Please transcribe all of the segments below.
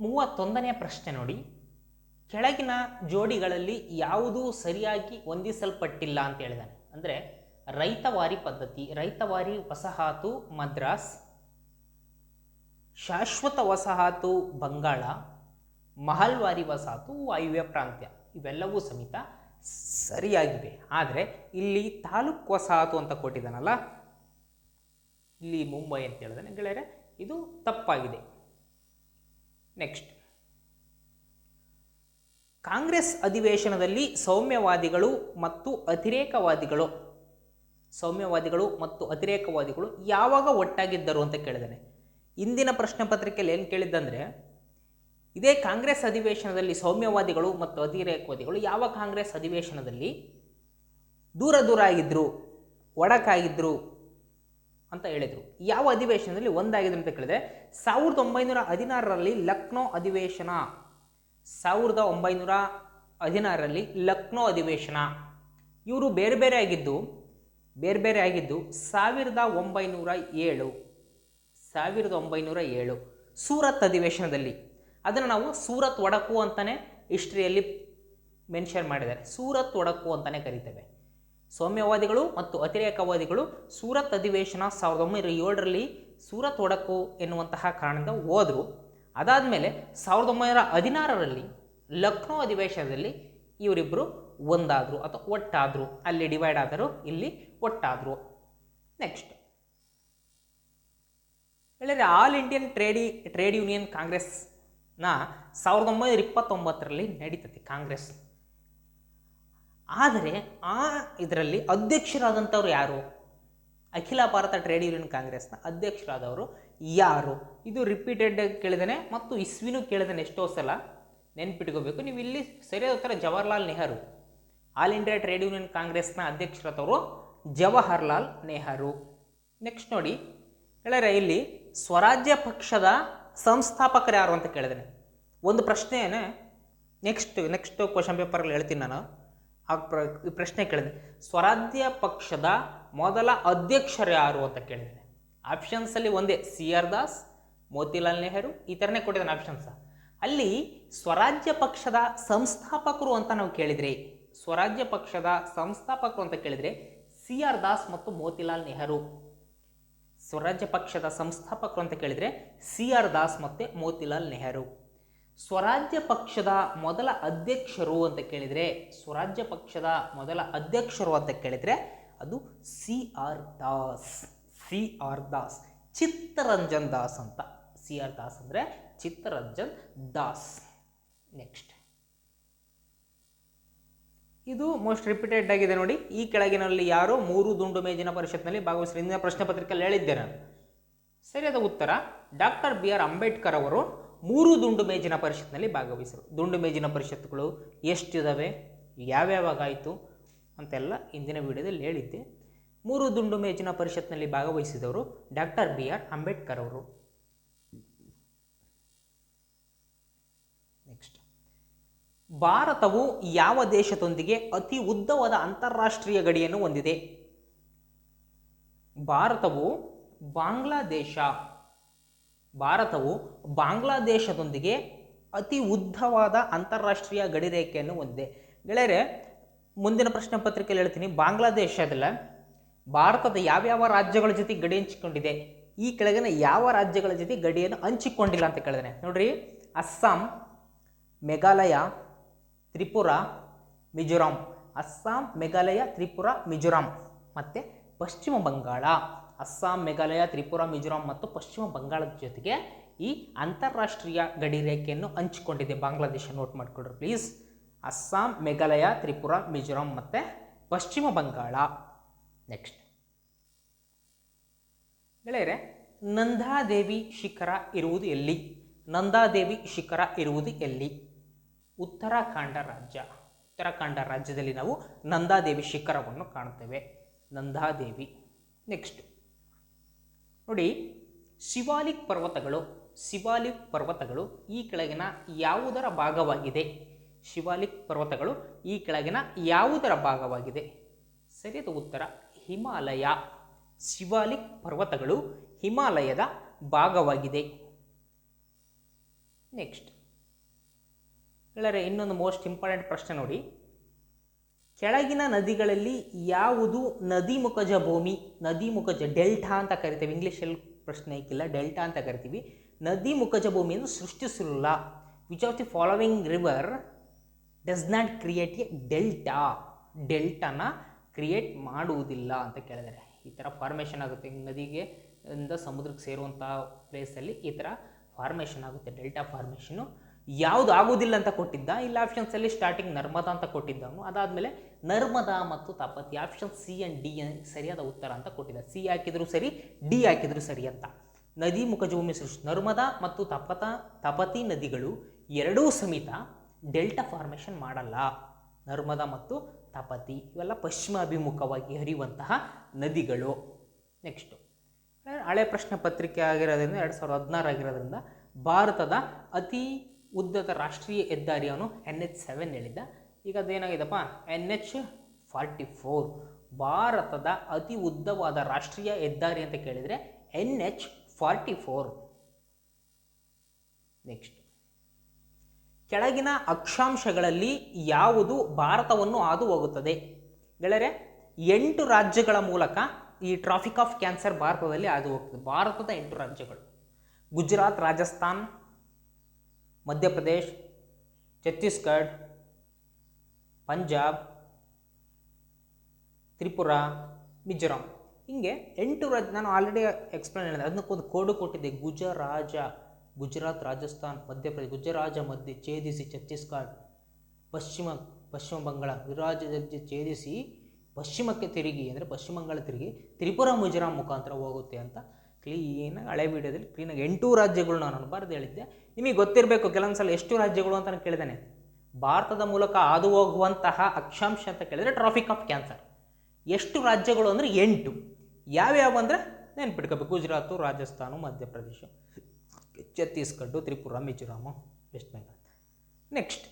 ಮೂವತ್ತೊಂದನೆಯ ಪ್ರಶ್ನೆ ನೋಡಿ. ಕೆಳಗಿನ ಜೋಡಿಗಳಲ್ಲಿ ಯಾವುದೂ ಸರಿಯಾಗಿ ಹೊಂದಿಸಲ್ಪಟ್ಟಿಲ್ಲ ಅಂತ ಹೇಳಿದಾನೆ. ಅಂದರೆ ರೈತವಾರಿ ಪದ್ಧತಿ, ರೈತವಾರಿ ವಸಾಹತು ಮದ್ರಾಸ್, ಶಾಶ್ವತ ವಸಾಹತು ಬಂಗಾಳ, ಮಹಲ್ವಾರಿ ವಸಾಹತು ವಾಯುವ್ಯ ಪ್ರಾಂತ್ಯ, ಇವೆಲ್ಲವೂ ಸಮೇತ ಸರಿಯಾಗಿವೆ ಆದರೆ ಇಲ್ಲಿ ತಾಲೂಕು ವಸಾಹತು ಅಂತ ಕೊಟ್ಟಿದ್ದಾನಲ್ಲ, ಇಲ್ಲಿ ಮುಂಬೈ ಅಂತ ಹೇಳಿದಾನೆ. ಗೆಳೆಯರೆ, ಇದು ತಪ್ಪಾಗಿದೆ. ನೆಕ್ಸ್ಟ್ ಕಾಂಗ್ರೆಸ್ ಅಧಿವೇಶನದಲ್ಲಿ ಸೌಮ್ಯವಾದಿಗಳು ಮತ್ತು ಅತಿರೇಕವಾದಿಗಳು. ಸೌಮ್ಯವಾದಿಗಳು ಮತ್ತು ಅತಿರೇಕವಾದಿಗಳು ಯಾವಾಗ ಒಟ್ಟಾಗಿದ್ದರು ಅಂತ ಕೇಳಿದ್ದಾನೆ ಇಂದಿನ ಪ್ರಶ್ನೆ ಪತ್ರಿಕೆಯಲ್ಲಿ ಏನು ಕೇಳಿದ್ದಂದರೆ, ಇದೇ ಕಾಂಗ್ರೆಸ್ ಅಧಿವೇಶನದಲ್ಲಿ ಸೌಮ್ಯವಾದಿಗಳು ಮತ್ತು ಅತಿರೇಕವಾದಿಗಳು ಯಾವ ಕಾಂಗ್ರೆಸ್ ಅಧಿವೇಶನದಲ್ಲಿ ದೂರ ದೂರ ಆಗಿದ್ದರು ಒಡಕಾಗಿದ್ದರು ಅಂತ ಹೇಳಿದರು. ಯಾವ ಅಧಿವೇಶನದಲ್ಲಿ ಒಂದಾಗಿದೆ ಅಂತ ಕೇಳಿದ್ರೆ, ಸಾವಿರದ ಒಂಬೈನೂರ ಹದಿನಾರರಲ್ಲಿ ಲಕ್ನೋ ಅಧಿವೇಶನ. ಸಾವಿರದ ಒಂಬೈನೂರ ಹದಿನಾರರಲ್ಲಿ ಲಕ್ನೋ ಅಧಿವೇಶನ. ಇವರು ಬೇರೆ ಬೇರೆ ಆಗಿದ್ದು, ಬೇರೆ ಬೇರೆ ಆಗಿದ್ದು ಸಾವಿರದ ಒಂಬೈನೂರ ಏಳು. ಸಾವಿರದ ಒಂಬೈನೂರ ಏಳು. ಸೂರತ್ ಅಧಿವೇಶನದಲ್ಲಿ. ಅದನ್ನು ನಾವು ಸೂರತ್ ಒಡಕು ಅಂತಲೇ ಹಿಸ್ಟ್ರಿಯಲ್ಲಿ ಮೆನ್ಷನ್ ಮಾಡಿದ್ದಾರೆ. ಸೂರತ್ ಒಡಕು ಅಂತಲೇ ಕರಿತೇವೆ. ಸೌಮ್ಯವಾದಿಗಳು ಮತ್ತು ಅತಿರೇಕವಾದಿಗಳು ಸೂರತ್ ಅಧಿವೇಶನ ಸಾವಿರದ ಒಂಬೈನೂರ ಏಳರಲ್ಲಿ ಸೂರತ್ ಒಡಕು ಎನ್ನುವಂತಹ ಕಾರಣದಿಂದ ಹೋದರು. ಅದಾದಮೇಲೆ ಸಾವಿರದ ಒಂಬೈನೂರ ಹದಿನಾರರಲ್ಲಿ ಲಕ್ನೋ ಅಧಿವೇಶನದಲ್ಲಿ ಇವರಿಬ್ಬರು ಒಂದಾದರು ಅಥವಾ ಒಟ್ಟಾದರು. ಅಲ್ಲಿ ಡಿವೈಡ್ ಆದರು ಇಲ್ಲಿ ಒಟ್ಟಾದರು. ನೆಕ್ಸ್ಟ್ ಹೇಳಿದರೆ all Indian trade trade union ಕಾಂಗ್ರೆಸ್ನ ಸಾವಿರದ ಒಂಬೈನೂರ ಇಪ್ಪತ್ತೊಂಬತ್ತರಲ್ಲಿ ನಡೀತದೆ ಕಾಂಗ್ರೆಸ್. ಆದರೆ ಆ ಇದರಲ್ಲಿ ಅಧ್ಯಕ್ಷರಾದಂಥವ್ರು ಯಾರು? ಅಖಿಲ ಭಾರತ ಟ್ರೇಡ್ ಯೂನಿಯನ್ ಕಾಂಗ್ರೆಸ್ನ ಅಧ್ಯಕ್ಷರಾದವರು ಯಾರು? ಇದು ರಿಪೀಟೆಡ್ ಕೇಳಿದಾನೆ ಮತ್ತು ಇಸ್ವಿನೂ ಕೇಳಿದಾನೆ ಎಷ್ಟೋ ಸಲ. ನೆನ್ಪಿಟ್ಕೋಬೇಕು, ನೀವು ಇಲ್ಲಿ ಸರಿಯಾದ ಉತ್ತರ Jawaharlal Nehru. All India trade union ಕಾಂಗ್ರೆಸ್ನ ಅಧ್ಯಕ್ಷರಾದವರು ಜವಾಹರ್ಲಾಲ್ ನೆಹರು. ನೆಕ್ಸ್ಟ್ ನೋಡಿ ಹೇಳಿದ್ರೆ ಇಲ್ಲಿ ಸ್ವರಾಜ್ಯ ಪಕ್ಷದ ಸಂಸ್ಥಾಪಕರು ಯಾರು ಅಂತ ಕೇಳಿದಾನೆ ಒಂದು ಪ್ರಶ್ನೆಯೇ ನೆಕ್ಸ್ಟ್ ನೆಕ್ಸ್ಟ್ ಕ್ವಶನ್ ಪೇಪರಲ್ಲಿ ಹೇಳ್ತೀನಿ ನಾನು. ಆ ಪ್ರ ಪ್ರಶ್ನೆ ಕೇಳಿದೆ. ಸ್ವರಾಜ್ಯ ಪಕ್ಷದ ಮೊದಲ ಅಧ್ಯಕ್ಷರು ಯಾರು ಅಂತ ಕೇಳಿದೆ. ಆಪ್ಷನ್ಸಲ್ಲಿ ಒಂದೇ, ಸಿ ಆರ್ ದಾಸ್, ಮೋತಿಲಾಲ್ ನೆಹರು, ಈ ಥರನೇ ಕೊಟ್ಟಿದ್ದಾನೆ ಆಪ್ಷನ್ಸ ಅಲ್ಲಿ ಸ್ವರಾಜ್ಯ ಪಕ್ಷದ ಸಂಸ್ಥಾಪಕರು ಅಂತ ನಾವು ಕೇಳಿದ್ರಿ, ಸ್ವರಾಜ್ಯ ಪಕ್ಷದ ಸಂಸ್ಥಾಪಕರು ಅಂತ ಕೇಳಿದರೆ ಸಿ ಆರ್ ದಾಸ್ ಮತ್ತು ಮೋತಿಲಾಲ್ ನೆಹರು. ಸ್ವರಾಜ್ಯ ಪಕ್ಷದ ಸಂಸ್ಥಾಪಕರು ಅಂತ ಕೇಳಿದರೆ ಸಿ ಆರ್ ದಾಸ್ ಮತ್ತು ಮೋತಿಲಾಲ್ ನೆಹರು. ಸ್ವರಾಜ್ಯ ಪಕ್ಷದ ಮೊದಲ ಅಧ್ಯಕ್ಷರು ಅಂತ ಕೇಳಿದರೆ, ಸ್ವರಾಜ್ಯ ಪಕ್ಷದ ಮೊದಲ ಅಧ್ಯಕ್ಷರು ಅಂತ ಕೇಳಿದರೆ ಅದು C R Das. C R Das. Chittaranjan Das ಅಂತ. ಸಿ ಆರ್ ದಾಸ್ ಅಂದರೆ ಚಿತ್ತರಂಜನ್ ದಾಸ್. ನೆಕ್ಸ್ಟ್ ಇದು ಮೋಸ್ಟ್ ರಿಪೀಟೆಡ್ ಆಗಿದೆ ನೋಡಿ. ಈ ಕೆಳಗಿನಲ್ಲಿ ಯಾರು ಮೂರು ದುಂಡು ಮೇಜಿನ ಪರಿಷತ್ನಲ್ಲಿ ಭಾಗವಹಿಸಿದ ಪ್ರಶ್ನೆ ಪತ್ರಿಕೆಯಲ್ಲಿ ಹೇಳಿದ್ದೆ ನಾನು. ಸರಿಯಾದ ಉತ್ತರ. ಡಾಕ್ಟರ್ ಬಿ ಆರ್ ಅಂಬೇಡ್ಕರ್ ಅವರು ಮೂರು ದುಂಡು ಮೇಜಿನ ಪರಿಷತ್ನಲ್ಲಿ ಭಾಗವಹಿಸರು. ದುಂಡು ಮೇಜಿನ ಪರಿಷತ್ತುಗಳು ಎಷ್ಟಿದ್ದಾವೆ ಯಾವ್ಯಾವಾಗಾಯಿತು ಅಂತೆಲ್ಲ ಇಂದಿನ ವಿಡಿಯೋದಲ್ಲಿ ಹೇಳಿದ್ದೆ. ಮೂರು ದುಂಡು ಮೇಜಿನ ಪರಿಷತ್ನಲ್ಲಿ ಭಾಗವಹಿಸಿದವರು ಡಾಕ್ಟರ್ ಬಿ ಆರ್ ಅಂಬೇಡ್ಕರ್ ಅವರು. ನೆಕ್ಸ್ಟ್. ಭಾರತವು ಯಾವ ದೇಶದೊಂದಿಗೆ ಅತಿ ಉದ್ದವಾದ ಅಂತಾರಾಷ್ಟ್ರೀಯ ಗಡಿಯನ್ನು ಹೊಂದಿದೆ? ಭಾರತವು ಬಾಂಗ್ಲಾದೇಶ. ಭಾರತವು ಬಾಂಗ್ಲಾದೇಶದೊಂದಿಗೆ ಅತಿ ಉದ್ದವಾದ ಅಂತಾರಾಷ್ಟ್ರೀಯ ಗಡಿ ರೇಖೆಯನ್ನು ಹೊಂದಿದೆ. ಗೆಳೆಯರೆ, ಮುಂದಿನ ಪ್ರಶ್ನೆ ಪತ್ರಿಕೆಯಲ್ಲಿ ಹೇಳ್ತೀನಿ. ಬಾಂಗ್ಲಾದೇಶದಲ್ಲ, ಭಾರತದ ಯಾವ್ಯಾವ ರಾಜ್ಯಗಳ ಜೊತೆ ಗಡಿ ಹಂಚಿಕೊಂಡಿದೆ? ಈ ಕೆಳಗಿನ ಯಾವ ರಾಜ್ಯಗಳ ಜೊತೆ ಗಡಿಯನ್ನು ಹಂಚಿಕೊಂಡಿಲ್ಲ ಅಂತ ಕೇಳಿದಾನೆ. ನೋಡ್ರಿ, ಅಸ್ಸಾಂ, ಮೇಘಾಲಯ, ತ್ರಿಪುರ, ಮಿಜೋರಾಂ. ಅಸ್ಸಾಂ, ಮೇಘಾಲಯ, ತ್ರಿಪುರ, ಮಿಜೋರಾಂ. ಮತ್ತು ಪಶ್ಚಿಮ ಬಂಗಾಳ. ಅಸ್ಸಾಂ, ಮೇಘಾಲಯ, ತ್ರಿಪುರ, ಮಿಜೋರಾಂ ಮತ್ತು ಪಶ್ಚಿಮ ಬಂಗಾಳದ ಜೊತೆಗೆ ಈ ಅಂತಾರಾಷ್ಟ್ರೀಯ ಗಡಿ ರೇಖೆಯನ್ನು ಹಂಚಿಕೊಂಡಿದೆ. ಬಾಂಗ್ಲಾದೇಶ ನೋಟ್ ಮಾಡಿಕೊಡ್ರಿ ಪ್ಲೀಸ್ ಅಸ್ಸಾಂ, ಮೇಘಾಲಯ, ತ್ರಿಪುರ, ಮಿಜೋರಾಂ ಮತ್ತು ಪಶ್ಚಿಮ ಬಂಗಾಳ. ನೆಕ್ಸ್ಟ್ ಗೆಳೆಯರೆ, ನಂದಾದೇವಿ ಶಿಖರ ಇರುವುದು ಎಲ್ಲಿ? ನಂದಾದೇವಿ ಶಿಖರ ಇರುವುದು ಎಲ್ಲಿ? ಉತ್ತರಾಖಂಡ ರಾಜ್ಯ. ಉತ್ತರಾಖಂಡ ರಾಜ್ಯದಲ್ಲಿ ನಾವು ನಂದಾದೇವಿ ಶಿಖರವನ್ನು ಕಾಣುತ್ತೇವೆ ನಂದಾದೇವಿ. ನೆಕ್ಸ್ಟ್ ನೋಡಿ, ಶಿವಾಲಿಕ್ ಪರ್ವತಗಳು ಶಿವಾಲಿಕ್ ಪರ್ವತಗಳು ಈ ಕೆಳಗಿನ ಯಾವುದರ ಭಾಗವಾಗಿದೆ? ಶಿವಾಲಿಕ್ ಪರ್ವತಗಳು ಈ ಕೆಳಗಿನ ಯಾವುದರ ಭಾಗವಾಗಿದೆ? ಸರಿಯಾದ ಉತ್ತರ, ಹಿಮಾಲಯ. ಶಿವಾಲಿಕ್ ಪರ್ವತಗಳು ಹಿಮಾಲಯದ ಭಾಗವಾಗಿದೆ. ನೆಕ್ಸ್ಟ್ ಗೆಳೆಯರೆ, ಇನ್ನೊಂದು ಮೋಸ್ಟ್ ಇಂಪಾರ್ಟೆಂಟ್ ಪ್ರಶ್ನೆ ನೋಡಿ. ಕೆಳಗಿನ ನದಿಗಳಲ್ಲಿ ಯಾವುದು ನದಿ ಮುಖಜ ಭೂಮಿ ನದಿ ಮುಖಜ ಡೆಲ್ಟಾ ಅಂತ ಕರಿತೀವಿ. ಇಂಗ್ಲೀಷಲ್ಲಿ ಪ್ರಶ್ನೆ ಐಕಿಲ್ಲ ಡೆಲ್ಟಾ ಅಂತ ಕರಿತೀವಿ. ನದಿ ಮುಖಜ ಭೂಮಿಯನ್ನು ಸೃಷ್ಟಿಸಿರಲ್ಲ which of the following river does not create a delta ಡೆಲ್ಟಾನ create ಮಾಡುವುದಿಲ್ಲ ಅಂತ ಕೇಳಿದರೆ ಈ ಥರ ಫಾರ್ಮೇಷನ್ ಆಗುತ್ತೆ. ನದಿಗೆ ಇಂದ ಸಮುದ್ರಕ್ಕೆ ಸೇರುವಂಥ ಪ್ಲೇಸಲ್ಲಿ ಈ ಥರ ಫಾರ್ಮೇಷನ್ ಆಗುತ್ತೆ. ಡೆಲ್ಟಾ ಫಾರ್ಮೇಷನು ಯಾವುದು ಆಗೋದಿಲ್ಲ ಅಂತ ಕೊಟ್ಟಿದ್ದ? ಇಲ್ಲ ಆಪ್ಷನ್ಸಲ್ಲಿ ಸ್ಟಾರ್ಟಿಂಗ್ ನರ್ಮದಾ ಅಂತ ಕೊಟ್ಟಿದ್ದವನು ಅದಾದಮೇಲೆ ನರ್ಮದಾ ಮತ್ತು Tapti option C and D ಸರಿಯಾದ ಉತ್ತರ ಅಂತ ಕೊಟ್ಟಿದ್ದ. ಸಿ ಹಾಕಿದ್ರು ಸರಿ ಡಿ ಹಾಕಿದ್ರು ಸರಿ ಅಂತ. ನದಿ ಮುಖಜಭೂಮಿ ಸೃಷ್ಟಿ, ನರ್ಮದಾ ಮತ್ತು ತಪತ, ತಪತಿ ನದಿಗಳು ಎರಡೂ ಸಮೇತ ಡೆಲ್ಟಾ ಫಾರ್ಮೇಷನ್ ಮಾಡಲ್ಲ. ನರ್ಮದಾ ಮತ್ತು ತಪತಿ ಇವೆಲ್ಲ ಪಶ್ಚಿಮ ಅಭಿಮುಖವಾಗಿ ಹರಿಯುವಂತಹ ನದಿಗಳು. ನೆಕ್ಸ್ಟು ಹಳೆ ಪ್ರಶ್ನೆ ಪತ್ರಿಕೆ ಆಗಿರೋದ್ರಿಂದ, ಎರಡು ಸಾವಿರದ ಹದಿನಾರು ಆಗಿರೋದ್ರಿಂದ ಭಾರತದ ಅತಿ ಉದ್ದದ ರಾಷ್ಟ್ರೀಯ ಹೆದ್ದಾರಿಯವನು ಎನ್ ಎಚ್ ಸೆವೆನ್ ಹೇಳಿದ್ದ. ಈಗ ಅದೇನಾಗಿದೆಪ್ಪ? ಎನ್ ಎಚ್ ಫಾರ್ಟಿ ಫೋರ್, ಭಾರತದ ಅತಿ ಉದ್ದವಾದ ರಾಷ್ಟ್ರೀಯ ಹೆದ್ದಾರಿ ಅಂತ ಕೇಳಿದರೆ N H forty four. Next ಕೆಳಗಿನ ಅಕ್ಷಾಂಶಗಳಲ್ಲಿ ಯಾವುದು ಭಾರತವನ್ನು ಹಾದು ಹೋಗುತ್ತದೆ ಗೆಳೆಯರೆ, ಎಂಟು ರಾಜ್ಯಗಳ ಮೂಲಕ ಈ ಟ್ರಾಫಿಕ್ ಆಫ್ ಕ್ಯಾನ್ಸರ್ ಭಾರತದಲ್ಲಿ ಹಾದು ಹೋಗ್ತದೆ ಭಾರತದ ಎಂಟು ರಾಜ್ಯಗಳು. ಗುಜರಾತ್, ರಾಜಸ್ಥಾನ್ ಮಧ್ಯಪ್ರದೇಶ್, ಛತ್ತೀಸ್ಗಢ್, ಪಂಜಾಬ್, ತ್ರಿಪುರ, ಮಿಜೋರಾಂ. ಹಿಂಗೆ ಎಂಟು ರಾಜ್ಯ ನಾನು ಆಲ್ರೆಡಿ ಎಕ್ಸ್ಪ್ಲೇನ್ ಹೇಳಿದೆ. ಅದನ್ನಕ್ಕೊಂದು ಕೋಡು ಕೊಟ್ಟಿದ್ದೆ. ಗುಜರಾಜ, ಗುಜರಾತ್, ರಾಜಸ್ಥಾನ್, ಮಧ್ಯಪ್ರದೇಶ, ಗುಜರಾಜ ಮಧ್ಯೆ ಛೇದಿಸಿ ಛತ್ತೀಸ್ಗಢ, ಪಶ್ಚಿಮ ಪಶ್ಚಿಮ ಬಂಗಾಳ ವಿರಾಜದಲ್ಲಿ ಛೇದಿಸಿ ಪಶ್ಚಿಮಕ್ಕೆ ತಿರುಗಿ, ಅಂದರೆ ಪಶ್ಚಿಮ ಬಂಗಾಳ ತಿರುಗಿ, ತ್ರಿಪುರ, ಮಿಜೋರಾಂ ಮುಖಾಂತರ ಹೋಗುತ್ತೆ ಅಂತ ಕ್ಲೀನಾಗಿ ಹಳೆ ವಿಡಿಯೋದಲ್ಲಿ ಕ್ಲೀನಾಗಿ ಎಂಟು ರಾಜ್ಯಗಳು ನಾನು ಬರೆದು ಹೇಳಿದ್ದೆ. ನಿಮಗೆ ಗೊತ್ತಿರಬೇಕು ಕೆಲವೊಂದು ಸಲ ಎಷ್ಟು ರಾಜ್ಯಗಳು ಅಂತ ನಾನು ಕೇಳಿದ್ದೇನೆ. ಭಾರತದ ಮೂಲಕ ಹಾದು ಹೋಗುವಂತಹ ಅಕ್ಷಾಂಶ ಅಂತ ಕೇಳಿದರೆ ಟ್ರಾಫಿಕ್ ಆಫ್ ಕ್ಯಾನ್ಸರ್ ಎಷ್ಟು ರಾಜ್ಯಗಳು ಅಂದರೆ ಎಂಟು. ಯಾವ್ಯಾವ ಅಂದರೆ ನೆನ್ಪಿಟ್ಕೋಬೇಕು. Gujarat, Rajasthan, Madhya Pradesh, Chhattisgarh, Tripura, Mizoram, west Bengal. Next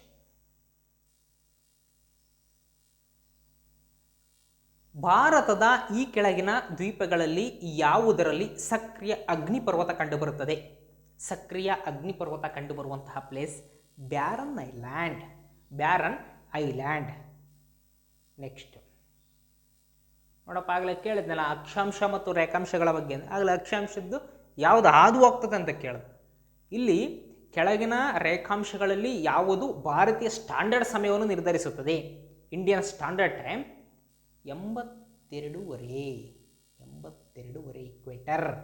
ಭಾರತದ ಈ ಕೆಳಗಿನ ದ್ವೀಪಗಳಲ್ಲಿ ಯಾವುದರಲ್ಲಿ ಸಕ್ರಿಯ ಅಗ್ನಿಪರ್ವತ ಕಂಡುಬರುತ್ತದೆ? ಸಕ್ರಿಯ ಅಗ್ನಿಪರ್ವತ ಕಂಡುಬರುವಂತಹ place Barren Island. Barren Island. Next ನೋಡಪ್ಪ, ಆಗಲೇ ಕೇಳಿದ್ನಲ್ಲ, ಅಕ್ಷಾಂಶ ಮತ್ತು ರೇಖಾಂಶಗಳ ಬಗ್ಗೆ. ಆಗಲೇ ಅಕ್ಷಾಂಶದ್ದು ಯಾವುದು ಹಾದು ಹೋಗ್ತದೆ ಅಂತ ಕೇಳಿದೆ. ಇಲ್ಲಿ ಕೆಳಗಿನ ರೇಖಾಂಶಗಳಲ್ಲಿ ಯಾವುದು ಭಾರತೀಯ ಸ್ಟ್ಯಾಂಡರ್ಡ್ ಸಮಯವನ್ನು ನಿರ್ಧರಿಸುತ್ತದೆ? ಇಂಡಿಯನ್ ಸ್ಟ್ಯಾಂಡರ್ಡ್ ಟೈಮ್ ಎಂಬತ್ತೆರಡೂವರೆ ಎಂಬತ್ತೆರಡೂವರೆ ಇಕ್ವೇಟರ್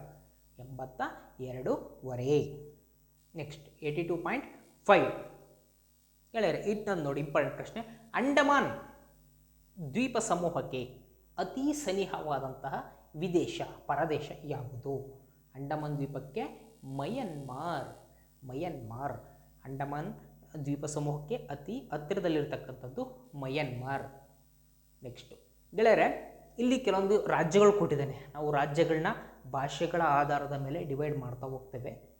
ಎಂಬತ್ತ ಎರಡೂವರೆ next eighty two point five ಗೆಳೆಯರೆ ಇದನ್ನು ನೋಡಿ ಇಂಪಾರ್ಟೆಂಟ್ ಪ್ರಶ್ನೆ. ಅಂಡಮಾನ್ ದ್ವೀಪ ಸಮೂಹಕ್ಕೆ ಅತಿ ಸನಿಹವಾದಂತಹ ವಿದೇಶ, ಪರದೇಶ ಯಾವುದು? ಅಂಡಮಾನ್ ದ್ವೀಪಕ್ಕೆ ಮಯನ್ಮಾರ್ ಮಯನ್ಮಾರ್. ಅಂಡಮಾನ್ ದ್ವೀಪ ಸಮೂಹಕ್ಕೆ ಅತಿ ಹತ್ತಿರದಲ್ಲಿರ್ತಕ್ಕಂಥದ್ದು ಮಯನ್ಮಾರ್. ನೆಕ್ಸ್ಟು ಗೆಳೆಯರೆ, ಇಲ್ಲಿ ಕೆಲವೊಂದು ರಾಜ್ಯಗಳು ಕೊಟ್ಟಿದ್ದೇನೆ. ನಾವು ರಾಜ್ಯಗಳನ್ನ ಭಾಷೆಗಳ ಆಧಾರದ ಮೇಲೆ ಡಿವೈಡ್ ಮಾಡ್ತಾ ಹೋಗ್ತೇವೆ.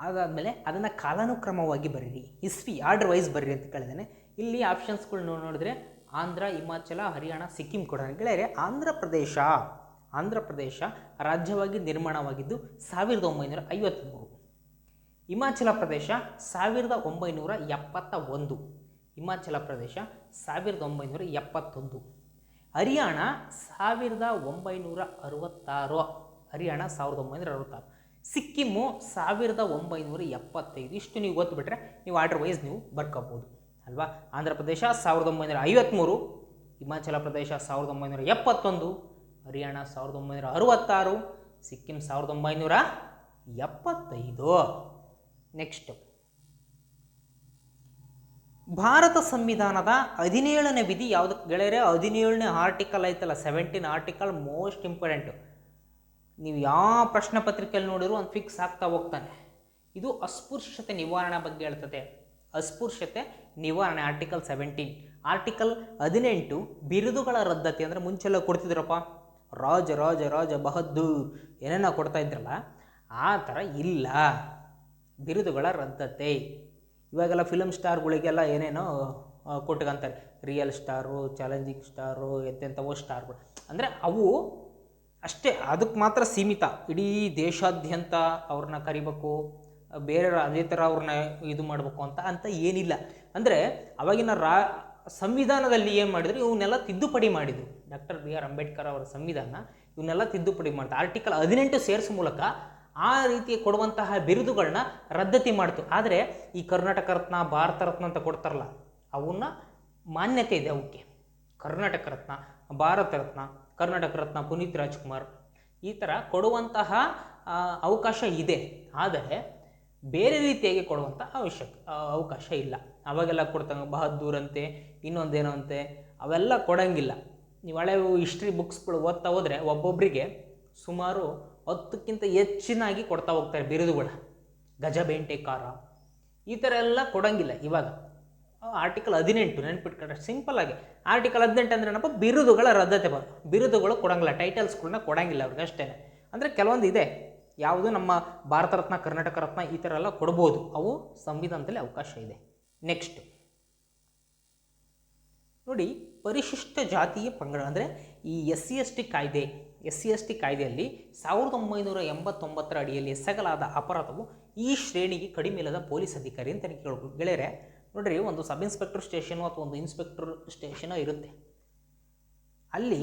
ಅದಾದಮೇಲೆ ಅದನ್ನು ಕಾಲಾನುಕ್ರಮವಾಗಿ ಬರೀರಿ. ಹಿಸ್ಟ್ರಿ ಆರ್ಡರ್ ವೈಸ್ ಬರೀರಿ ಅಂತ ಕೇಳಿದ್ದೇನೆ. ಇಲ್ಲಿ ಆಪ್ಷನ್ಸ್ಗಳು ನೋಡಿದ್ರೆ ಆಂಧ್ರ, ಹಿಮಾಚಲ, ಹರಿಯಾಣ, ಸಿಕ್ಕಿಂ ಕೂಡ. ಗೆಳೆಯರೆ, ಆಂಧ್ರ ಪ್ರದೇಶ ಆಂಧ್ರ ಪ್ರದೇಶ ರಾಜ್ಯವಾಗಿ ನಿರ್ಮಾಣವಾಗಿದ್ದು ಸಾವಿರದ ಒಂಬೈನೂರ ಐವತ್ತ್ಮೂರು ಹಿಮಾಚಲ ಪ್ರದೇಶ ಸಾವಿರದ ಒಂಬೈನೂರ ಎಪ್ಪತ್ತ ಒಂದು ಹಿಮಾಚಲ ಪ್ರದೇಶ ಸಾವಿರದ ಒಂಬೈನೂರ ಎಪ್ಪತ್ತೊಂದು. ಹರಿಯಾಣ ಸಾವಿರದ ಒಂಬೈನೂರ ಅರವತ್ತಾರು, ಹರಿಯಾಣ ಸಾವಿರದ ಒಂಬೈನೂರ ಅರವತ್ತಾರು. ಸಿಕ್ಕಿಮ್ಮು ಸಾವಿರದ ಒಂಬೈನೂರ ಎಪ್ಪತ್ತೈದು. ಇಷ್ಟು ನೀವು ಗೊತ್ತುಬಿಟ್ರೆ ನೀವು ಆರ್ಡರ್ ವೈಸ್ ನೀವು ಬರ್ಕೋಬೋದು, ಅಲ್ವಾ? ಆಂಧ್ರ ಪ್ರದೇಶ ಸಾವಿರದ ಒಂಬೈನೂರ ಐವತ್ತ್ಮೂರು ಹಿಮಾಚಲ ಪ್ರದೇಶ ಸಾವಿರದ ಒಂಬೈನೂರ ಎಪ್ಪತ್ತೊಂದು, ಹರಿಯಾಣ ಸಾವಿರದ ಒಂಬೈನೂರ ಅರವತ್ತಾರು, ಸಿಕ್ಕಿಂ ಸಾವಿರದ ಒಂಬೈನೂರ ಎಪ್ಪತ್ತೈದು. ನೆಕ್ಸ್ಟ್ ಭಾರತ ಸಂವಿಧಾನದ ಹದಿನೇಳನೇ ವಿಧಿ ಯಾವುದು? ಗೆಳೆಯರೆ, ಹದಿನೇಳನೇ ಆರ್ಟಿಕಲ್ ಐತಲ್ಲ ಸೆವೆಂಟೀನ್ ಆರ್ಟಿಕಲ್ ಮೋಸ್ಟ್ ಇಂಪಾರ್ಟೆಂಟು ನೀವು ಯಾವ ಪ್ರಶ್ನೆ ಪತ್ರಿಕೆಯಲ್ಲಿ ನೋಡಿದ್ರು ಒಂದು ಫಿಕ್ಸ್ ಆಗ್ತಾ ಹೋಗ್ತಾನೆ. ಇದು ಅಸ್ಪೃಶ್ಯತೆ ನಿವಾರಣೆ ಬಗ್ಗೆ ಹೇಳ್ತದೆ. ಅಸ್ಪೃಶ್ಯತೆ ನಿವಾರಣೆ ಆರ್ಟಿಕಲ್ ಸೆವೆಂಟೀನ್ ಆರ್ಟಿಕಲ್ ಹದಿನೆಂಟು, ಬಿರುದುಗಳ ರದ್ದತಿ ಅಂದರೆ ಮುಂಚೆಲ್ಲ ಕೊಡ್ತಿದ್ರಪ್ಪ. ರಾಜ ರಾಜ ರಾಜ ಬಹದ್ದೂರ್. ಏನೇನೋ ಕೊಡ್ತಾ ಇದ್ರಲ್ಲ, ಆ ಥರ ಇಲ್ಲ. ಬಿರುದುಗಳ ರದ್ದತೆ. ಇವಾಗೆಲ್ಲ ಫಿಲಮ್ ಸ್ಟಾರ್ಗಳಿಗೆಲ್ಲ ಏನೇನೋ ಕೊಟ್ಕೊಂತಾರೆ ರಿಯಲ್ ಸ್ಟಾರು ಚಾಲೆಂಜಿಂಗ್ ಸ್ಟಾರು ಎಂತೆಂಥವೋ ಸ್ಟಾರ್ಗಳು ಅಂದರೆ ಅವು ಅಷ್ಟೇ ಅದಕ್ಕೆ ಮಾತ್ರ ಸೀಮಿತ. ಇಡೀ ದೇಶಾದ್ಯಂತ ಅವ್ರನ್ನ ಕರಿಬೇಕು, ಬೇರೆ ಅದೇ ಥರ ಅವ್ರನ್ನ ಇದು ಮಾಡಬೇಕು ಅಂತ ಅಂತ ಏನಿಲ್ಲ. ಅಂದರೆ ಅವಾಗಿನ ರಾ, ಸಂವಿಧಾನದಲ್ಲಿ ಏನು ಮಾಡಿದ್ರು, ಇವನ್ನೆಲ್ಲ ತಿದ್ದುಪಡಿ ಮಾಡಿದರು. ಡಾಕ್ಟರ್ ಬಿ ಆರ್ ಅಂಬೇಡ್ಕರ್ ಅವರ ಸಂವಿಧಾನ ಇವನ್ನೆಲ್ಲ ತಿದ್ದುಪಡಿ ಮಾಡಿದ್ರು ಆರ್ಟಿಕಲ್ ಹದಿನೆಂಟು ಸೇರಿಸೋ ಮೂಲಕ ಆ ರೀತಿ ಕೊಡುವಂತಹ ಬಿರುದುಗಳನ್ನ ರದ್ದತಿ ಮಾಡ್ತು. ಆದರೆ ಈ ಕರ್ನಾಟಕ ರತ್ನ, ಭಾರತ ರತ್ನ ಅಂತ ಕೊಡ್ತಾರಲ್ಲ, ಅವನ್ನ ಮಾನ್ಯತೆ ಇದೆ ಅವಕ್ಕೆ ಕರ್ನಾಟಕ ರತ್ನ, ಭಾರತ ರತ್ನ, ಕರ್ನಾಟಕ ರತ್ನ ಪುನೀತ್ ರಾಜ್ಕುಮಾರ್. ಈ ಥರ ಕೊಡುವಂತಹ ಅವಕಾಶ ಇದೆ. ಆದರೆ ಬೇರೆ ರೀತಿಯಾಗಿ ಕೊಡುವಂಥ ಅವಶ್ಯಕ ಅವಕಾಶ ಇಲ್ಲ. ಅವಾಗೆಲ್ಲ ಕೊಡ್ತಂಗೆ ಬಹದ್ದೂರ್ ಅಂತೆ, ಇನ್ನೊಂದೇನೋ ಅಂತೆ, ಅವೆಲ್ಲ ಕೊಡಂಗಿಲ್ಲ. ನೀವು ಹಳೆ ಹಿಸ್ಟ್ರಿ ಬುಕ್ಸ್ಗಳು ಓದ್ತಾ ಹೋದರೆ ಒಬ್ಬೊಬ್ಬರಿಗೆ ಸುಮಾರು ಹತ್ತಕ್ಕಿಂತ ಹೆಚ್ಚಿನಾಗಿ ಕೊಡ್ತಾ ಹೋಗ್ತಾರೆ ಬಿರುದುಗಳ ಗಜಬೇಂಟೆಕಾರ ಈ ಥರ ಎಲ್ಲ ಕೊಡಂಗಿಲ್ಲ ಇವಾಗ. ಆರ್ಟಿಕಲ್ ಹದಿನೆಂಟು, ನೆನ್ಪಿಟ್ಕೊಂಡ್ರೆ ಸಿಂಪಲ್ ಆಗಿ. ಆರ್ಟಿಕಲ್ ಹದಿನೆಂಟು ಅಂದ್ರೆ ಏನಪ್ಪ? ಬಿರುದುಗಳ ರದ್ದತೆ ಬ ಬಿರುದುಗಳು ಕೊಡಂಗಿಲ್ಲ. ಟೈಟಲ್ಸ್ಗಳನ್ನ ಕೊಡಂಗಿಲ್ಲ ಅವ್ರಿಗೆ ಅಷ್ಟೇ. ಅಂದರೆ ಕೆಲವೊಂದು ಇದೆ. ಯಾವುದು ನಮ್ಮ ಭಾರತ ರತ್ನ, ಕರ್ನಾಟಕ ರತ್ನ ಈ ಥರ ಎಲ್ಲ ಕೊಡ್ಬೋದು. ಅವು ಸಂವಿಧಾನದಲ್ಲಿ ಅವಕಾಶ ಇದೆ. ನೆಕ್ಸ್ಟ್ ನೋಡಿ, ಪರಿಶಿಷ್ಟ ಜಾತಿಯ ಪಂಗಡ ಅಂದರೆ ಈ ಎಸ್ ಸಿ ಎಸ್ ಟಿ ಕಾಯ್ದೆ ಎಸ್ ಸಿ ಎಸ್ ಟಿ ಕಾಯ್ದೆಯಲ್ಲಿ ಸಾವಿರದ ಒಂಬೈನೂರ ಎಂಬತ್ತೊಂಬತ್ತರ ಅಡಿಯಲ್ಲಿ ಎಸಗಲಾದ ಅಪರಾಧವು ಈ ಶ್ರೇಣಿಗೆ ಕಡಿಮೆ ಇಲ್ಲದ ಪೊಲೀಸ್ ಅಧಿಕಾರಿ ಅಂತ ಕೇಳ್ಬೋದು ಗೆಳೆಯರೆ, ನೋಡ್ರಿ ಒಂದು ಸಬ್ ಇನ್ಸ್ಪೆಕ್ಟರ್ ಸ್ಟೇಷನು ಅಥವಾ ಒಂದು ಇನ್ಸ್ಪೆಕ್ಟರ್ ಸ್ಟೇಷನೋ ಇರುತ್ತೆ. ಅಲ್ಲಿ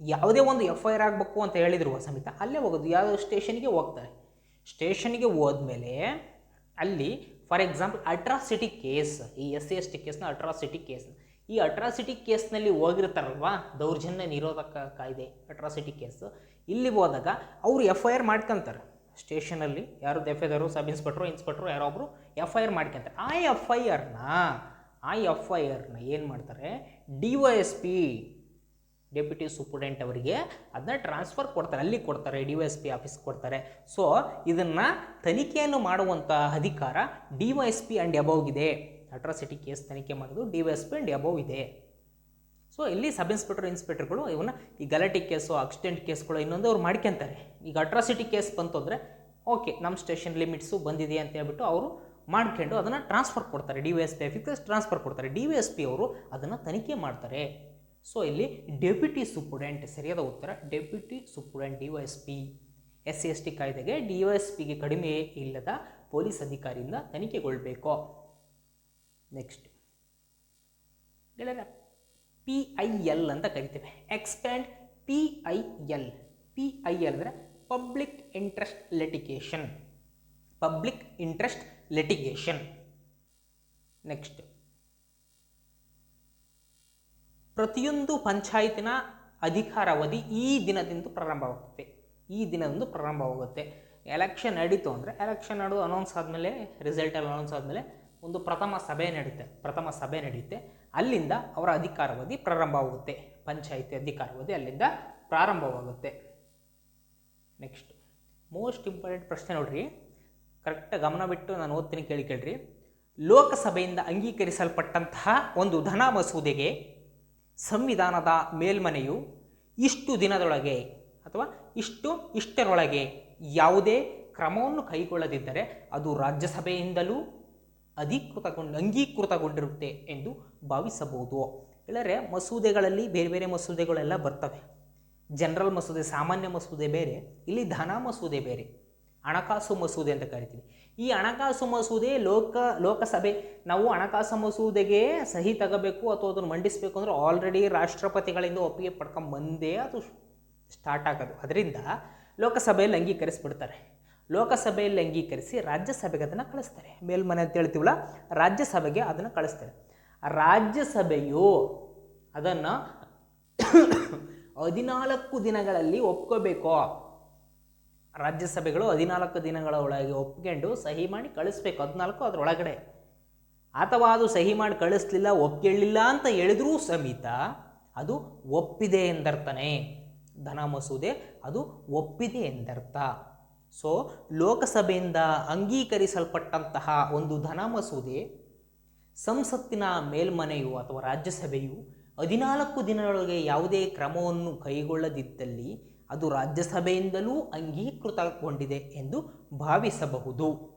ಯಾವುದೇ ಒಂದು ಎಫ್ ಐ ಆರ್ ಆಗಬೇಕು ಅಂತ ಹೇಳಿದ್ರು ಸಮೇತ, ಅಲ್ಲೇ ಹೋಗೋದು, ಯಾವ ಸ್ಟೇಷನ್ಗೆ ಹೋಗ್ತಾರೆ. ಸ್ಟೇಷನ್ಗೆ ಹೋದ್ಮೇಲೆ ಅಲ್ಲಿ, ಫಾರ್ ಎಕ್ಸಾಂಪಲ್ ಅಟ್ರಾಸಿಟಿ ಕೇಸ್ ಈ ಎಸ್ ಸಿ ಎಸ್ ಟಿ ಕೇಸ್ನ ಅಟ್ರಾಸಿಟಿ ಕೇಸ್ ಈ ಅಟ್ರಾಸಿಟಿ ಕೇಸ್ನಲ್ಲಿ ಹೋಗಿರ್ತಾರಲ್ವಾ? ದೌರ್ಜನ್ಯ ನಿರೋಧಕ ಕಾಯ್ದೆ ಅಟ್ರಾಸಿಟಿ ಕೇಸ್ ಇಲ್ಲಿ ಹೋದಾಗ ಅವರು ಎಫ್ ಐ ಆರ್ ಮಾಡ್ಕೊಂತಾರೆ. ಸ್ಟೇಷನಲ್ಲಿ ಯಾರು ದೆಫೆದರು ಸಬ್ ಇನ್ಸ್ಪೆಕ್ಟ್ರು ಇನ್ಸ್ಪೆಕ್ಟ್ರು ಯಾರೋ ಒಬ್ಬರು ಎಫ್ ಐ ಆರ್ ಮಾಡ್ಕೊಂತಾರೆ. ಆ ಎಫ್ ಐ ಆರ್ನ ಆ ಎಫ್ ಐ ಆರ್ನ ಏನು ಮಾಡ್ತಾರೆ? D Y S P deputy superintendent ಅವರಿಗೆ ಅದನ್ನ ಟ್ರಾನ್ಸ್ಫರ್ ಕೊಡ್ತಾರೆ. ಅಲ್ಲಿ ಕೊಡ್ತಾರೆ D Y S P office ಕೊಡ್ತಾರೆ. ಸೊ ಇದನ್ನು ತನಿಖೆಯನ್ನು ಮಾಡುವಂಥ ಅಧಿಕಾರ D Y S P and above ಇದೆ. ಅಟ್ರಾಸಿಟಿ ಕೇಸ್ ತನಿಖೆ ಮಾಡೋದು D Y S P and above ಇದೆ. ಸೊ ಇಲ್ಲಿ ಸಬ್ ಇನ್ಸ್ಪೆಕ್ಟರ್ ಇನ್ಸ್ಪೆಕ್ಟರ್ಗಳು ಇವನ್ನ ಈ ಗಲಾಟಿ ಕೇಸು ಆಕ್ಸಿಡೆಂಟ್ ಕೇಸ್ಗಳು ಇನ್ನೊಂದು ಅವ್ರು ಮಾಡ್ಕೊಂತಾರೆ. ಈಗ ಅಟ್ರಾಸಿಟಿ ಕೇಸ್ ಬಂತು ಅಂದರೆ ಓಕೆ ನಮ್ಮ ಸ್ಟೇಷನ್ ಲಿಮಿಟ್ಸು ಬಂದಿದೆ ಅಂತ ಹೇಳ್ಬಿಟ್ಟು ಅವರು ಮಾಡ್ಕೊಂಡು ಅದನ್ನು ಟ್ರಾನ್ಸ್ಫರ್ ಕೊಡ್ತಾರೆ. D Y S P fix transfer ಕೊಡ್ತಾರೆ. ಡಿ ವೈ ಎಸ್ ಪಿ ಅವರು ಅದನ್ನು ತನಿಖೆ ಮಾಡ್ತಾರೆ. ಸೊ ಇಲ್ಲಿ ಡೆಪ್ಯೂಟಿ ಸುಪ್ರೂಡೆಂಟ್ ಸರಿಯಾದ ಉತ್ತರ deputy superintendent D Y S P S C S T ಕಾಯ್ದೆಗೆ ಡಿ ವೈ ಎಸ್ ಪಿಗೆ ಕಡಿಮೆ ಇಲ್ಲದ ಪೊಲೀಸ್ ಅಧಿಕಾರಿಯಿಂದ ತನಿಖೆಗೊಳ್ಬೇಕು. ನೆಕ್ಸ್ಟ್ ಗೆಳೆಯರ ಪಿ ಐ ಎಲ್ ಅಂತ ಕರಿತೇವೆ. Expand P I L P I L ಅಂದರೆ public interest litigation public interest litigation next ಪ್ರತಿಯೊಂದು ಪಂಚಾಯತಿನ ಅಧಿಕಾರಾವಧಿ ಈ ದಿನದಿಂದ ಪ್ರಾರಂಭವಾಗುತ್ತೆ. ಈ ದಿನದಂದು ಪ್ರಾರಂಭವಾಗುತ್ತೆ. ಎಲೆಕ್ಷನ್ ನಡೀತು ಅಂದರೆ ಎಲೆಕ್ಷನ್ ನಡೆದು ಅನೌನ್ಸ್ ಆದಮೇಲೆ ರಿಸಲ್ಟ್ ಎಲ್ಲ ಅನೌನ್ಸ್ ಆದಮೇಲೆ ಒಂದು ಪ್ರಥಮ ಸಭೆ ನಡೆಯುತ್ತೆ, ಪ್ರಥಮ ಸಭೆ ನಡೆಯುತ್ತೆ. ಅಲ್ಲಿಂದ ಅವರ ಅಧಿಕಾರಾವಧಿ ಪ್ರಾರಂಭವಾಗುತ್ತೆ. ಪಂಚಾಯಿತಿ ಅಧಿಕಾರಾವಧಿ ಅಲ್ಲಿಂದ ಪ್ರಾರಂಭವಾಗುತ್ತೆ. ನೆಕ್ಸ್ಟ್ ಮೋಸ್ಟ್ ಇಂಪಾರ್ಟೆಂಟ್ ಪ್ರಶ್ನೆ ನೋಡ್ರಿ. ಕರೆಕ್ಟಾಗಿ ಗಮನ ಬಿಟ್ಟು ನಾನು ಓದ್ತೀನಿ ಕೇಳಿ ಕೇಳ್ರಿ. ಲೋಕಸಭೆಯಿಂದ ಅಂಗೀಕರಿಸಲ್ಪಟ್ಟಂತಹ ಒಂದು ಧನ ಮಸೂದೆಗೆ ಸಂವಿಧಾನದ ಮೇಲ್ಮನೆಯು ಇಷ್ಟು ದಿನದೊಳಗೆ ಅಥವಾ ಇಷ್ಟು ಇಷ್ಟರೊಳಗೆ ಯಾವುದೇ ಕ್ರಮವನ್ನು ಕೈಗೊಳ್ಳದಿದ್ದರೆ ಅದು ರಾಜ್ಯಸಭೆಯಿಂದಲೂ ಅಧಿಕೃತಗೊಂಡು, ಅಂಗೀಕೃತಗೊಂಡಿರುತ್ತೆ ಎಂದು ಭಾವಿಸಬಹುದು. ಇಲ್ಲರೆ ಮಸೂದೆಗಳಲ್ಲಿ ಬೇರೆ ಬೇರೆ ಮಸೂದೆಗಳೆಲ್ಲ ಬರ್ತವೆ. ಜನರಲ್ ಮಸೂದೆ, ಸಾಮಾನ್ಯ ಮಸೂದೆ ಬೇರೆ, ಇಲ್ಲಿ ಧನ ಮಸೂದೆ ಬೇರೆ, ಹಣಕಾಸು ಮಸೂದೆ ಅಂತ ಕರಿತೀವಿ. ಈ ಹಣಕಾಸು ಮಸೂದೆ ಲೋಕ, ಲೋಕಸಭೆ, ನಾವು ಹಣಕಾಸು ಮಸೂದೆಗೆ ಸಹಿ ತಗೋಬೇಕು ಅಥವಾ ಅದನ್ನು ಮಂಡಿಸಬೇಕು ಅಂದರೆ ಆಲ್ರೆಡಿ ರಾಷ್ಟ್ರಪತಿಗಳಿಂದ ಒಪ್ಪಿಗೆ ಪಡ್ಕೊಂಬಂದೇ ಅದು ಸ್ಟಾರ್ಟ್ ಆಗೋದು. ಅದರಿಂದ ಲೋಕಸಭೆಯಲ್ಲಿ ಅಂಗೀಕರಿಸ್ಬಿಡ್ತಾರೆ. ಲೋಕಸಭೆಯಲ್ಲಿ ಅಂಗೀಕರಿಸಿ ರಾಜ್ಯಸಭೆಗೆ ಅದನ್ನು ಕಳಿಸ್ತಾರೆ. ಮೇಲ್ಮನೆ ಅಂತ ಹೇಳ್ತೀವಲ್ಲ, ರಾಜ್ಯಸಭೆಗೆ ಅದನ್ನು ಕಳಿಸ್ತಾರೆ. ರಾಜ್ಯಸಭೆಯು ಅದನ್ನು ಹದಿನಾಲ್ಕು ದಿನಗಳಲ್ಲಿ ಒಪ್ಕೋಬೇಕು. ರಾಜ್ಯಸಭೆಗಳು ಹದಿನಾಲ್ಕು ದಿನಗಳ ಒಳಗೆ ಒಪ್ಕೊಂಡು ಸಹಿ ಮಾಡಿ ಕಳಿಸ್ಬೇಕು, ಹದಿನಾಲ್ಕು ಅದರೊಳಗಡೆ ಅಥವಾ ಅದು ಸಹಿ ಮಾಡಿ ಕಳಿಸ್ಲಿಲ್ಲ, ಒಪ್ಕೊಳ್ಳಿಲ್ಲ ಅಂತ ಹೇಳಿದ್ರೂ ಸಮೇತ ಅದು ಒಪ್ಪಿದೆ ಎಂದರ್ಥನೇ. ಧನ ಮಸೂದೆ ಅದು ಒಪ್ಪಿದೆ ಎಂದರ್ಥ. ಸೊ ಲೋಕಸಭೆಯಿಂದ ಅಂಗೀಕರಿಸಲ್ಪಟ್ಟಂತಹ ಒಂದು ಧನ ಮಸೂದೆ ಸಂಸತ್ತಿನ ಮೇಲ್ಮನೆಯು ಅಥವಾ ರಾಜ್ಯಸಭೆಯು ಹದಿನಾಲ್ಕು ದಿನಗಳೊಳಗೆ ಯಾವುದೇ ಕ್ರಮವನ್ನು ಕೈಗೊಳ್ಳದಿದ್ದಲ್ಲಿ ಅದು ರಾಜ್ಯಸಭೆಯಿಂದಲೂ ಅಂಗೀಕೃತಗೊಂಡಿದೆ ಎಂದು ಭಾವಿಸಬಹುದು.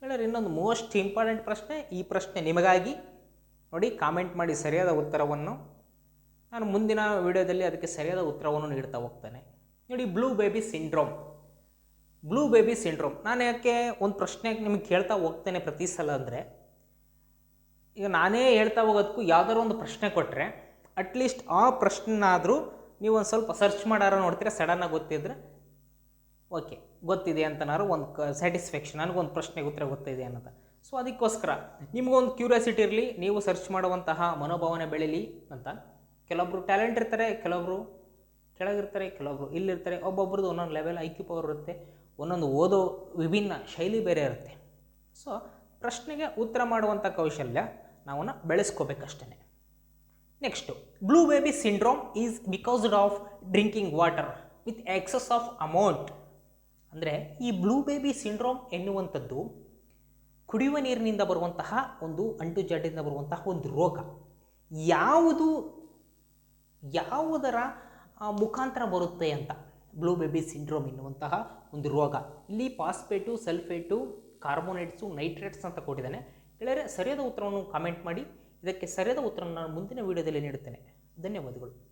ಹೇಳಿದ್ರೆ ಇನ್ನೊಂದು ಮೋಸ್ಟ್ ಇಂಪಾರ್ಟೆಂಟ್ ಪ್ರಶ್ನೆ. ಈ ಪ್ರಶ್ನೆ ನಿಮಗಾಗಿ. ನೋಡಿ ಕಾಮೆಂಟ್ ಮಾಡಿ ಸರಿಯಾದ ಉತ್ತರವನ್ನು. ನಾನು ಮುಂದಿನ ವಿಡಿಯೋದಲ್ಲಿ ಅದಕ್ಕೆ ಸರಿಯಾದ ಉತ್ತರವನ್ನು ನೀಡ್ತಾ ಹೋಗ್ತೇನೆ. ನೋಡಿ blue baby syndrome blue baby syndrome ನಾನು ಯಾಕೆ ಒಂದು ಪ್ರಶ್ನೆ ನಿಮಗೆ ಕೇಳ್ತಾ ಹೋಗ್ತೇನೆ ಪ್ರತಿ ಸಲ ಅಂದರೆ, ಈಗ ನಾನೇ ಹೇಳ್ತಾ ಹೋಗೋದಕ್ಕೂ ಯಾವ್ದಾದ್ರು ಒಂದು ಪ್ರಶ್ನೆ ಕೊಟ್ಟರೆ ಅಟ್ಲೀಸ್ಟ್ ಆ ಪ್ರಶ್ನೆನಾದರೂ ನೀವು ಒಂದು ಸ್ವಲ್ಪ ಸರ್ಚ್ ಮಾಡಾರ ನೋಡ್ತೀರಾ ಸಡನ್ನಾಗಿ ಗೊತ್ತಿದ್ರೆ ಓಕೆ ಗೊತ್ತಿದೆ ಅಂತನಾರು ಒಂದು ಕ ಸ್ಯಾಟಿಸ್ಫ್ಯಾಕ್ಷನ್ ನನಗೊಂದು ಪ್ರಶ್ನೆಗೆ ಉತ್ತರ ಗೊತ್ತಿದೆ ಅನ್ನೋದು. ಸೊ ಅದಕ್ಕೋಸ್ಕರ ನಿಮಗೊಂದು ಕ್ಯೂರಿಯಾಸಿಟಿ ಇರಲಿ, ನೀವು ಸರ್ಚ್ ಮಾಡುವಂತಹ ಮನೋಭಾವನೆ ಬೆಳೀಲಿ ಅಂತ. ಕೆಲವೊಬ್ಬರು ಟ್ಯಾಲೆಂಟ್ ಇರ್ತಾರೆ ಕೆಲವೊಬ್ಬರು ಕೆಳಗಿರ್ತಾರೆ, ಕೆಲವೊಬ್ರು ಇಲ್ಲಿರ್ತಾರೆ, ಒಬ್ಬೊಬ್ರದ್ದು ಒಂದೊಂದು ಲೆವೆಲ್ ಐ ಕ್ಯೂ ಪವರ್ ಇರುತ್ತೆ, ಒಂದೊಂದು ಓದೋ ವಿಭಿನ್ನ ಶೈಲಿ ಬೇರೆ ಇರುತ್ತೆ. ಸೊ ಪ್ರಶ್ನೆಗೆ ಉತ್ತರ ಮಾಡುವಂಥ ಕೌಶಲ್ಯ ನಾವನ್ನ ಬೆಳೆಸ್ಕೋಬೇಕಷ್ಟೇ next blue baby syndrome is because of drinking water with excess of amount ಅಂದರೆ ಈ ಬ್ಲೂ ಬೇಬಿ ಸಿಂಡ್ರೋಮ್ ಎನ್ನುವಂಥದ್ದು ಕುಡಿಯುವ ನೀರಿನಿಂದ ಬರುವಂತಹ ಒಂದು ಅಂಟು ಜಡ್ಡಿನಿಂದ ಬರುವಂತಹ ಒಂದು ರೋಗ. ಯಾವುದು, ಯಾವುದರ ಮುಖಾಂತರ ಬರುತ್ತೆ ಅಂತ. ಬ್ಲೂ ಬೇಬಿ ಸಿಂಡ್ರೋಮ್ ಎನ್ನುವಂತಹ ಒಂದು ರೋಗ. ಇಲ್ಲಿ ಫಾಸ್ಫೇಟು, ಸಲ್ಫೇಟು, ಕಾರ್ಬೋನೇಟ್ಸು, ನೈಟ್ರೇಟ್ಸ್ ಅಂತ ಕೊಟ್ಟಿದ್ದಾನೆ. ಗೆಳೆಯರೆ, ಸರಿಯಾದ ಉತ್ತರವನ್ನು ಕಾಮೆಂಟ್ ಮಾಡಿ. ಇದಕ್ಕೆ ಸರಿಯಾದ ಉತ್ತರವನ್ನು ನಾನು ಮುಂದಿನ ವೀಡಿಯೋದಲ್ಲಿ ನೀಡುತ್ತೇನೆ. ಧನ್ಯವಾದಗಳು.